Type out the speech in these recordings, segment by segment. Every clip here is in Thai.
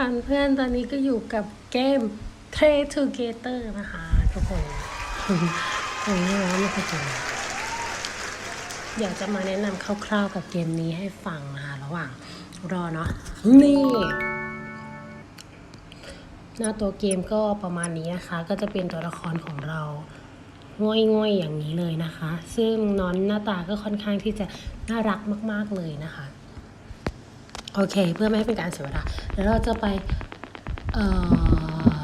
วัสดีค่ะเพื่อนตอนนี้ก็อยู่กับเกม Trade Together นะคะ ทุกคนตรงนี้แล้วไม่เคยเจอเดี๋ยวจะมาแนะนำคร่าวๆกับเกมนี้ให้ฟังนะคะ ระหว่างรอเนาะนี่ หน้าตัวเกมก็ประมาณนี้นะคะ ก็จะเป็นตัวละครของเราง่อยๆอย่างนี้เลยนะคะ ซึ่งน้อนหน้าตาก็ค่อนข้างที่จะน่ารักมาก ๆเลยนะคะ โอเค เพื่อไม่ให้เป็นการเสียเวลาเดี๋ยวเราจะไปเอ่อ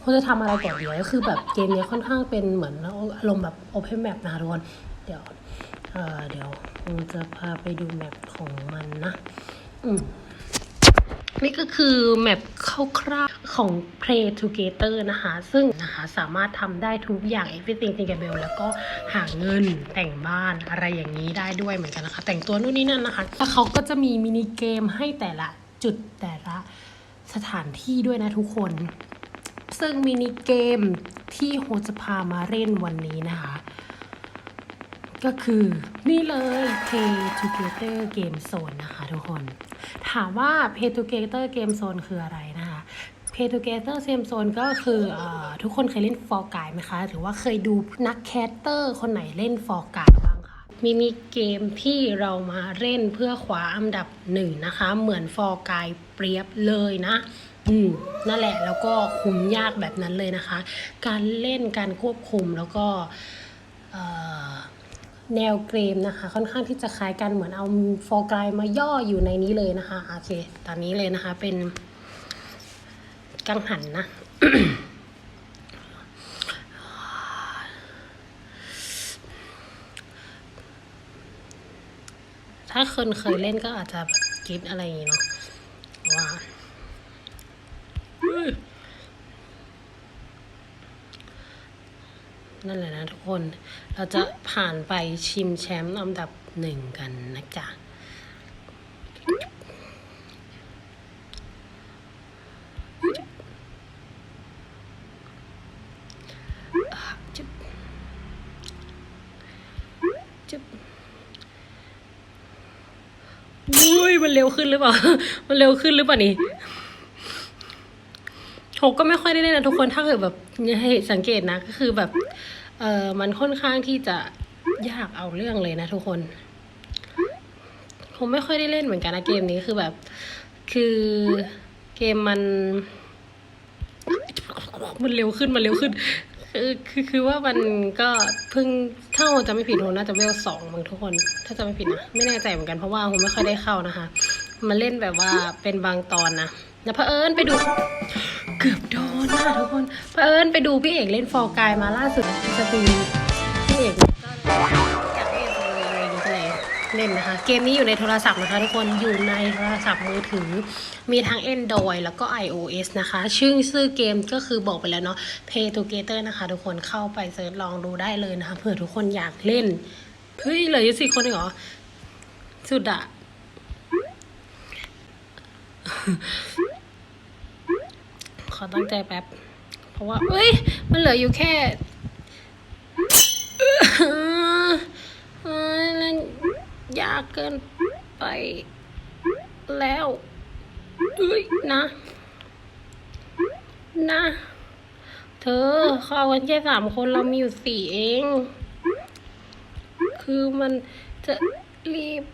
เราจะทำอะไรก่อนดีก็คือแบบเกมนี้ค่อนข้างเป็นเหมือนอารมณ์แบบโอเพนแมปนะทุกคนเดี๋ยวเอ่อเดี๋ยวเราจะพาไปดูแมปของมันนะ อืมนี่ก็คือแมปคร่าว ของ Play Together นะคะ ซึ่งนะคะสามารถทำได้ทุกอย่าง everything t i n k a b l แล้วก็หาเงินแต่งบ้านอะไรอย่างนี้ได้ด้วยเหมือนกันนะคะ แต่งตัวนู่นนี่นั่นนะคะ แล้วเขาก็จะมีมินิเกมให้แต่ละจุดแต่ละสถานที่ด้วยนะทุกคน ซึ่งมินิเกมที่โฮจะพามาเล่นวันนี้นะคะ ก็คือนี่เลย Play Together Game Zone นะคะทุกคน ถามว่า Play Together Game Zone คืออะไรนะ Play Together Game Zone ก็คืออทุกคนเคยเล่น For Guy ไหมคะ หรือว่าเคยดูนักแคสเตอร์คนไหนเล่น For Guy บ้างคะมินิเกมที่เรามาเล่นเพื่อคว้าอันดับหนึ่งนะคะ เหมือน For Guy เปรียบเลยนะอืมนั่นแหละแล้วก็คุมยากแบบนั้นเลยนะคะ การเล่นการควบคุมแล้วก็แนวเกมนะคะ ค่อนข้างที่จะคล้ายกันเหมือนเอาฟอร์กายมาย่ออยู่ในนี้เลยนะคะโอเคตอนนี้เลยนะคะเป็น กังหันนะ ถ้าคนเคยเล่นก็อาจจะกรีดอะไรอย่างงี้เนาะว่านั่นแหละนะทุกคน เราจะผ่านไปชิมแชมป์อันดับหนึ่งกันนะจ๊ะ จุ๊บจุ๊บอุ้ยมันเร็ว ขึ้นหรือเปล่า มันเร็วขึ้นหรือเปล่านี่ผมก็ไม่ค่อยได้เล่นนะทุกคนถ้าเกิดแบบให้สังเกตนะก็คือแบบเออมันค่อนข้างที่จะยากเอาเรื่องเลยนะทุกคนผมไม่ค่อยได้เล่นเหมือนกันนะเกมนี้คือแบบ คือเกมมัน มันเร็วขึ้นมันเร็วขึ้นคือคือคือว่ามันก็เพิ่งถ้าจะไม่ผิดผมน่าจะเวลสองมั้งทุกคน ถ้าจะไม่ผิดนะไม่แน่ใจเหมือนกันเพราะว่าผมไม่ค่อยได้เข้านะคะ มันเล่นแบบว่าเป็นบางตอนนะแล้วเพอเอิญไปดู เกือบโดนนะทุกคนเพอเอิญไปดูพี่เอกเล่นฟอร์กายมาล่าสุดสตรีมพี่เอกก็เลยอยากเล่นเลยก็เลยเล่นนะคะ เกมนี้อยู่ในโทรศัพท์นะคะ ทุกคนอยู่ในโทรศัพท์มือถือ มีทั้ง Android แล้วก็ iOS นะคะ ชื่อชื่อเกมก็คือบอกไปแล้วเนาะ Play Together นะคะ ทุกคนเข้าไปเซิร์ชลองดูได้เลยนะคะเผื่อทุกคนอยากเล่นเฮ้ยเหลือยู่สี่คนเองเหรอสุดอะ ขอตั้งใจแป๊บ เพราะว่าเอ้ย มันเหลืออยู่แค่เอ้ยนั่นยากเกินไปแล้วเอ้ยนะ นะ เธอเขาเอากันแค่สามคนเรามีอยู่สี่เอง คือมันจะรีบ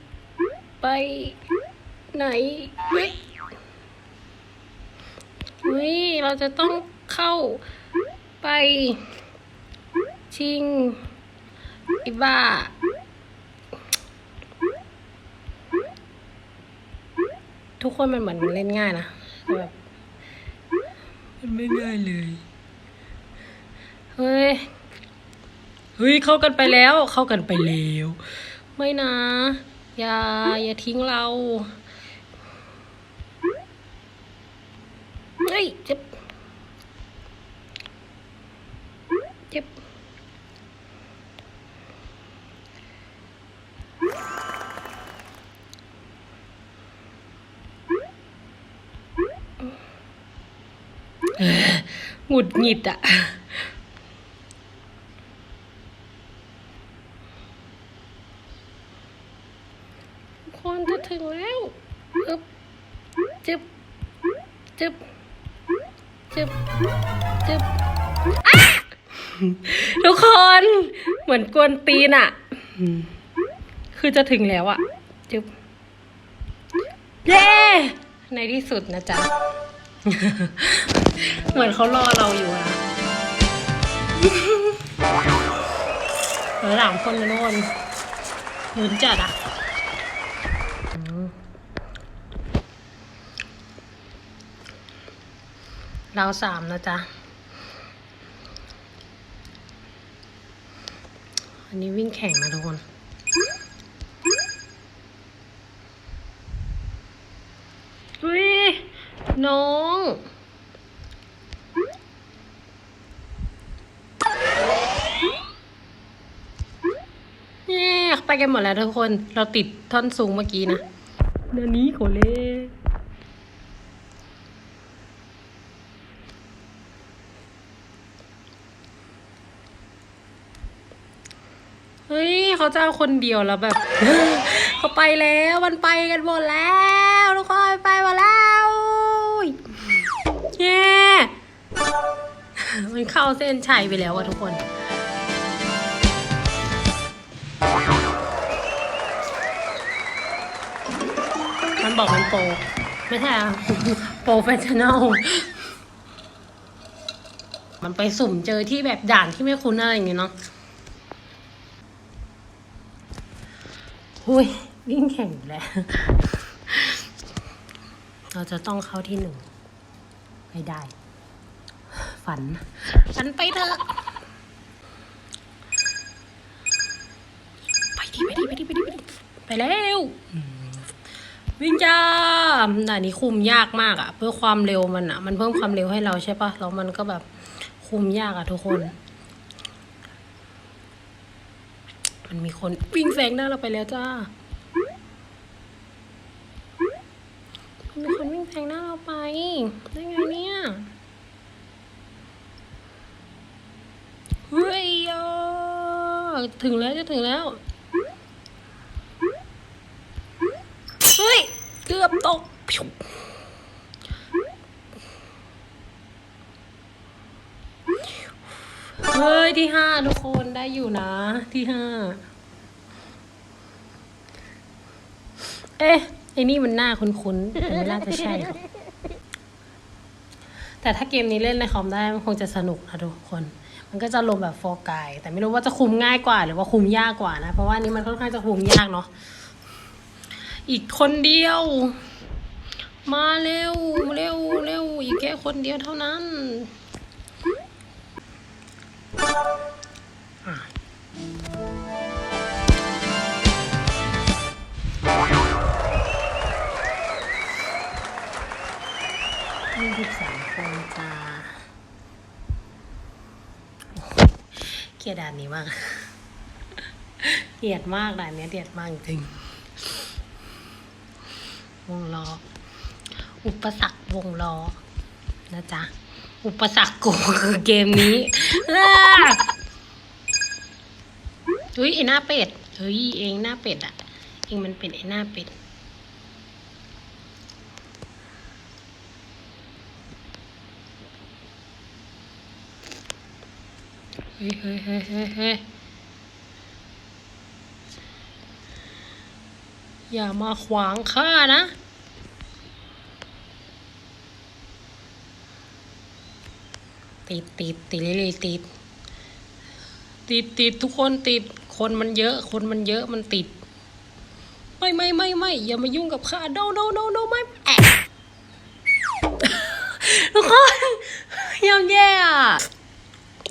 ไปไหนเฮ้ย เฮ้ยเราจะต้องเข้าไป ชิงอีบ้าทุกคนมันเหมือนเล่นง่ายนะแต่แบบมันไม่ง่ายเลย เฮ้ย เฮ้ย เข้ากันไปแล้ว เข้ากันไปแล้ว ไม่นะ อย่า อย่าทิ้งเรา เฮ้ยเจ็บเจ็บเอ่อหงุดหงิดอะทุกคนจะถึงแล้วอึ๊บจึ๊บ จึ๊บ จึ๊บจึ๊บทุกคนเหมือนกวนตีนอะคือจะถึงแล้วอะจึ๊บเย้ในที่สุดนะจ๊ะ เหมือนเขารอเราอยู่อะเหลือหลังคนนะทุกคนลุ้นจัดอะอืม เราสามนะจ๊ะ อันนี้วิ่งแข่งนะทุกคนอุ้ยน้องเย้ไปกันหมดแล้วทุกคน เราติดท่อนสูงเมื่อกี้นะนานี้โคเล่ เฮ้ยเขาจะเอาคนเดียวแล้วแบบเขาไปแล้วมันไปกันหมดแล้วทุกคนไปหมดแล้วเย้มันเข้าเส้นชัยไปแล้วอะทุกคนมันบอกมันโปรไม่ใช่อะโปรเฟชชั่นอลมันไปสุ่มเจอที่แบบด่านที่ไม่คุ้นอะไรอย่างเงี้ยเนาะ หุยวิ่งแข่งอยู่แล้ว เราจะต้องเข้าที่หนึ่งไม่ได้ ฝัน ฝันไปเถอะ ไปดิไปดิไปดิไปดิไปดิไปแล้ว วิ่งจ้าด่านนี้คุมยากมากอะเพื่อความเร็วมันอะมันเพิ่มความเร็วให้เราใช่ปะแล้วมันก็แบบคุมยากอะทุกคน มันมีคนวิ่งแซงหน้าเราไปแล้วจ้ามีคนวิ่งแซงหน้าเราไป ได้ไงเนี่ยเฮ้ยถึงแล้วจะถึงแล้ว เฮ้ย เกือบตกพิว เฮ้ยที่ห้าทุกคนได้อยู่นะ ที่ห้า เอ๊ะไอ้นี่มันหน้าคุ้นๆแต่ไม่น่าจะใช่หรอกแต่ถ้าเกมนี้เล่นในคอมได้มันคงจะสนุกนะทุกคน มันก็จะลงแบบโฟกายแต่ไม่รู้ว่าจะคุมง่ายกว่า หรือว่าคุมยากกว่านะ เพราะว่านี้มันค่อนข้างจะคุมยากเนาะ อีกคนเดียว มาเร็วเร็วเร็วอีกแค่คนเดียวเท่านั้น ยี่สิบสามคนจ้าเกลียดด่านนี้มากเกลียดมากด่านนี้เกลียดมากจริงวงล้อ อุปสรรควงล้อนะจ๊ะ อุปสรรคกูคือเกมนี้เฮ้ยไอหน้าเป็ด เฮ้ยเองหน้าเป็ดอะ เองมันเป็นไอหน้าเป็ด เฮ้เฮ้ยเฮ้ยเฮ้ยเฮ้ยอย่ามาขวางข้านะ ติดติดติดเลยติด ติดติดทุกคนติด คนมันเยอะ คนมันเยอะมันติด ไม่ไม่ไม่ไม่อย่ามายุ่งกับข้า no no no no ไม่แอะทุกคนยังแย่อะ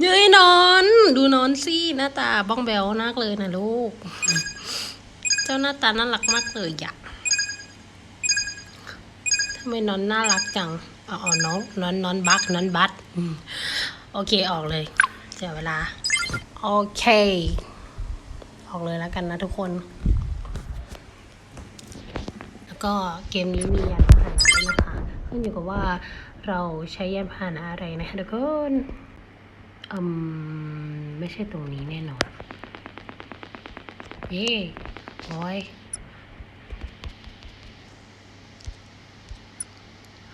เย้ยนอน ดูนอนสิหน้าตาบ้องแบวมากเลยนะลูก เจ้าหน้าตาน่ารักมากเลยอะทำไมนอนน่ารักจังอ๋อน้องนอนนอนบักนอนบัตอืม โอเคออกเลยเสียเวลา โอเค ออกเลยแล้วกันนะทุกคน แล้วก็เกมนี้มียานพาหนะด้วยนะคะขึ้นอยู่กับว่าเราใช้ยานพาหนะอะไรนะคะทุกคนอืมไม่ใช่ตรงนี้แน่นอนเย้โอ้ย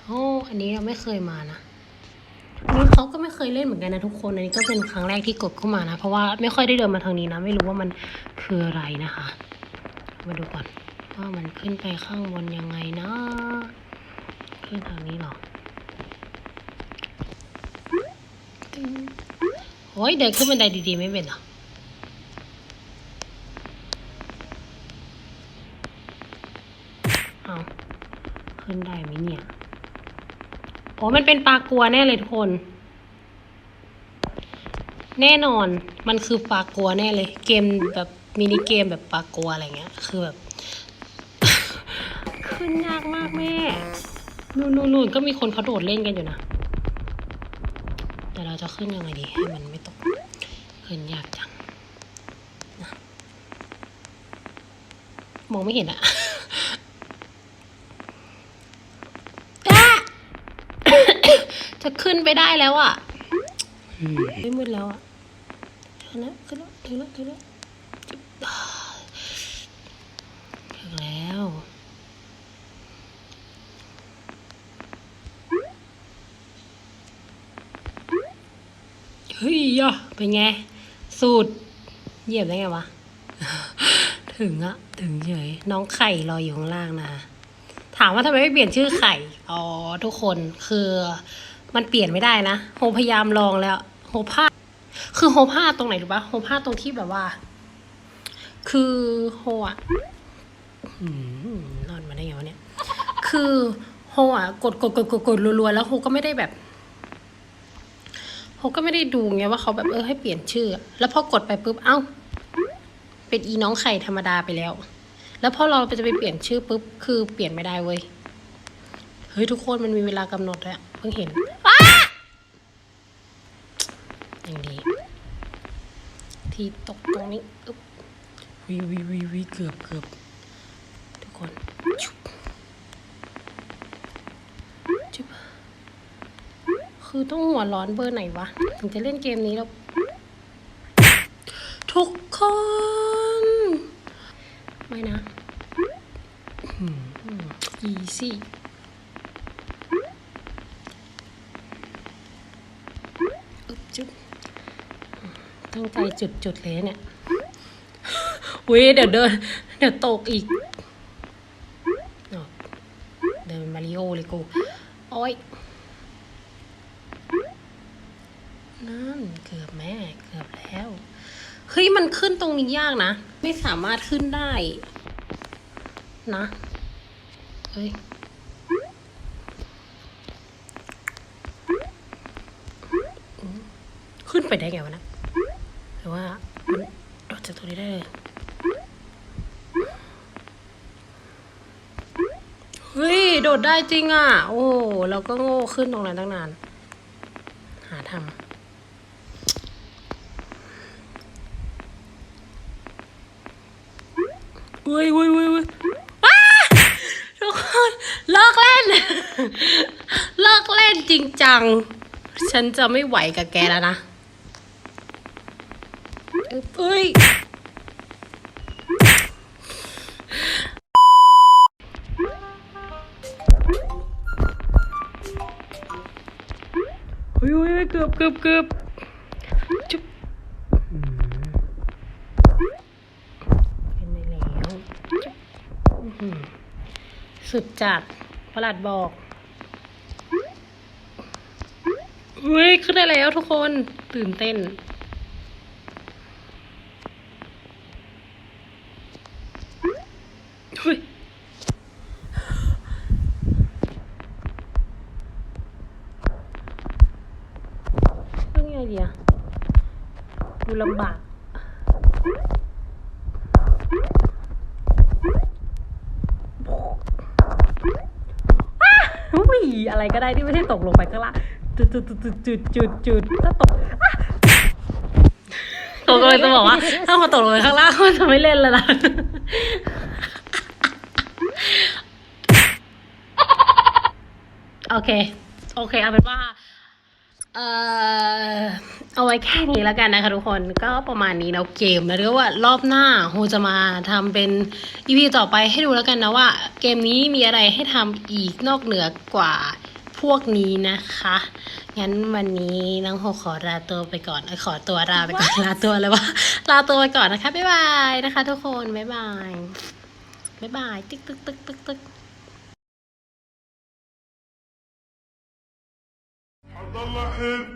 โอ้อันนี้เราไม่เคยมานะ นนี้เขาก็ไม่เคยเล่นเหมือนกันนะทุกคน อันนี้ก็เป็นครั้งแรกที่กดเข้ามานะ เพราะว่าไม่ค่อยได้เดินมาทางนี้นะ ไม่รู้ว่ามันคืออะไรนะคะ มาดูก่อนว่ามันขึ้นไปข้างบนยังไงนะ ขึ้นทางนี้หรอโอ้ยเดินขึ้นบันไดดีๆไม่เป็นหรอเอาขึ้นได้ไหมเนี่ย โอ้มันเป็นปลากัวแน่เลยทุกคน แน่นอนมันคือปลากัวแน่เลย เกมแบบมินิเกมแบบปลากัวอะไรเงี้ย คือแบบขึ้นยากมากแม่นู่นนู่นนู่นก็มีคนเขาโดดเล่นกันอยู่นะ แต่เราจะขึ้นยังไงดีให้มันไม่ตก ขึ้นยากจังมองไม่เห็นอะ จะขึ้นไปได้แล้วอะไม่มืดแล้วอะถึงแล้วขึ้นแล้วถึงแล้วถึงแล้วถึงแล้วเฮ้ยยะเป็นไง สูตรเหยียบได้ไงวะ ถึงอะถึงเฉยน้องไข่รออยู่ข้างล่างนะถามว่าทำไมไม่เปลี่ยนชื่อไข่ อ๋อ ทุกคนคือ มันเปลี่ยนไม่ได้นะโฮพยายามลองแล้วโฮพลาคือโฮพลาตรงไหนรู้ปะโฮพลาตรงที่แบบว่า คือโฮอะอืมรอดมาได้ไงวะเนี่ย คือโฮอะกดกดกดกดกดรัวๆแล้วโฮก็ไม่ได้แบบโฮก็ไม่ได้ดูไงว่าเขาแบบเออให้เปลี่ยนชื่อ แล้วพอกดไปปุ๊บเอ้า เป็นอีน้องไข่ธรรมดาไปแล้ว แล้วพอเราจะไปเปลี่ยนชื่อปุ๊บคือเปลี่ยนไม่ได้เว้ย ฮ้ยทุกคนมันมีเวลากำหนดด้วยอะเพิ่งเห็นอ้าอย่างดี ที่ตกตรงนี้อึ๊บวิววิววิววิเกือบเกือบทุกคนชุบชุบคือต้องหัวร้อนเบอร์ไหนวะ ถึงจะเล่นเกมนี้แล้ว ทุกคน ไม่นะอีซี่อึบ จุดตั้งใจจุดๆเลยเนี่ยอุ้ยเดี๋ยวเดิน เดี๋ยวตกอีกเอาเดินมาริโอเลยกูโอ้ยนั่นเกือบแม่เกือบแล้ว เฮ้ย มันขึ้นตรงนี้ยากนะ ไม่สามารถขึ้นได้ นะ เฮ้ย ขึ้น ไปได้ไงวะนะหรือว่าโดดจากตรงนี้ได้เลยเฮ้ย โดดได้จริงอะ โอ้เราก็โง่ขึ้นตรงนั้นตั้งนาน หาทำเฮ้ยเฮ้ยเฮ้ยเฮ้ยทุกคนเลิกเล่น เลิกเล่นจริงจัง ฉันจะไม่ไหวกับแกแล้วนะ เอ้ยเฮ้ยเฮ้ยเกือบเกือบเกือบจุ๊บเป็นไปแล้วสุดจัดประหลัดบอกเฮ้ย ขึ้นได้แล้วทุกคนตื่นเต้น เฮ้ย เรื่องไงดีอะดูลำบาก อ้า อะไรก็ได้ที่ไม่ใช่ตกลงไปข้างล่างจุดจุดจุดจุดจุดจุดจุดถ้าตกอะตกเลยจะบอกว่า ถ้ามาตกลงไปข้างล่างก็จะไม่เล่นแล้วนะโอเค โอเค เอาเป็นว่า เอ่อ เอาไว้แค่นี้แล้วกันนะคะทุกคนก็ประมาณนี้แล้วเกมนะเรียกว่ารอบหน้าโฮจะมาทำเป็นอีพีต่อไปให้ดูแล้วกันนะว่า เกมนี้มีอะไรให้ทำอีกนอกเหนือกว่าพวกนี้นะคะ งั้นวันนี้น้องหกขอลาตัวไปก่อนขอตัวลาไปก่อนลาตัวเลยว่าลาตัวไปก่อนนะคะบ๊ายบายนะคะ ทุกคนบ๊ายบายบ๊ายบายตึกตึกตึกตึกตึก Abdullah